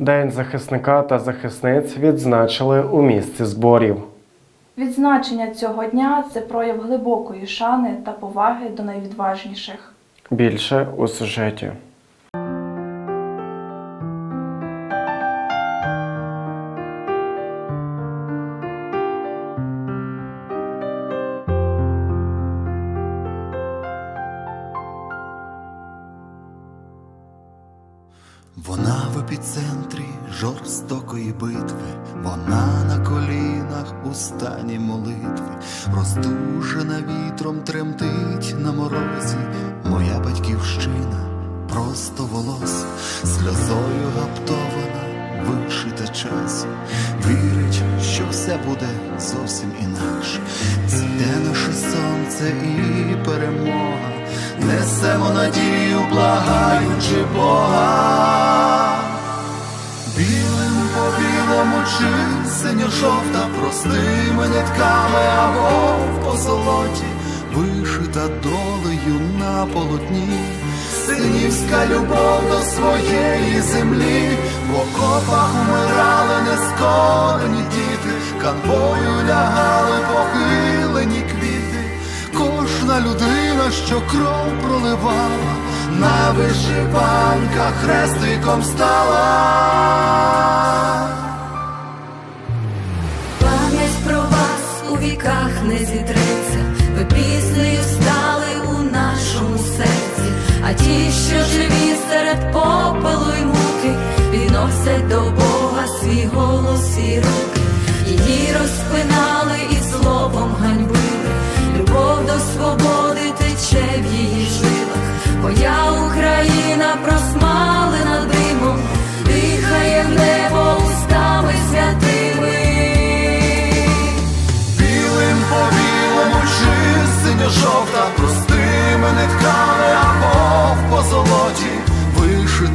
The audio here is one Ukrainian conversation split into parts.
День захисника та захисниць відзначили у місці зборів. Відзначення цього дня це прояв глибокої шани та поваги до найвідважніших. Більше у сюжеті. Вона в епіцентрі жорстокої битви, вона на колінах у стані молитви, роздужена вітром тремтить на морозі, моя батьківщина, просто волос, сльозою гаптована, вишита час, вірить, що все буде зовсім інакше. Зійде наше сонце і перемога, несемо надію, благаючи Бога. Білим по білому чи синьо-жовта, простими нитками або в позолоті, вишита долею на полотні, синівська любов до своєї землі, в окопах умирали нескорені діти, канвою лягали похилені квіти, кожна людина, що кров проливала, на вишиванках хрестиком стала. Пам'ять про вас у віках не зітреться, ви піснею стали у нашому серці, а ті, що живі серед попелу й муки, відносять до Бога свій голос і руки, її розпинали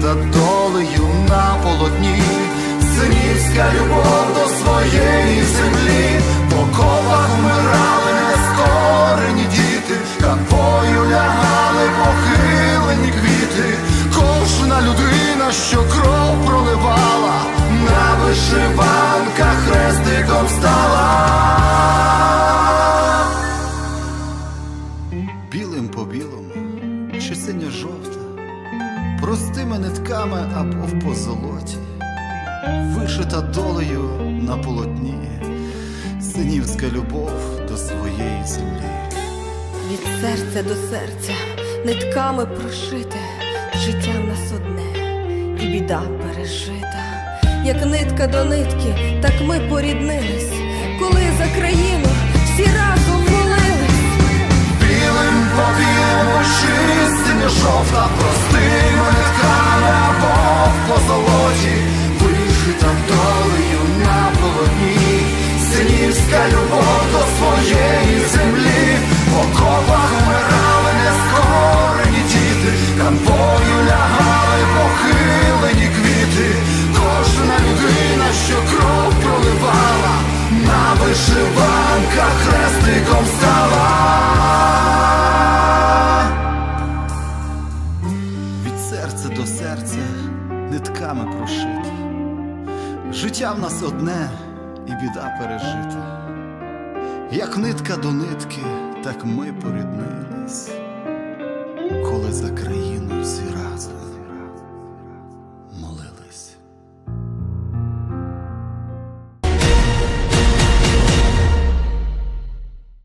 вишита долею на полотні, синівська любов до своєї землі, в окопах вмирали нескорені діти, канвою лягали похилені квіти, кожна людина, що кров проливала, на вишиванках хрестиком стала. Білим по білому, чи синьо-жовта, простими нитками або в позолоті, вишита долею на полотні, синівська любов до своєї землі. Від серця до серця, нитками прошите, життя нас одне, і біда пережита. Як нитка до нитки, так ми поріднились, коли за країну всі разом молились. Білим по білому чистині жовта, простими синівська любов до своєї землі, в окопах вмирали нескорені діти, канвою лягали похилені квіти, кожна людина, що кров проливала, на вишиванках хрестиком стала. Від серця до серця нитками прошити. Життя в нас одне і біда пережита як нитка до нитки, так ми поріднились, коли за країну всі разом.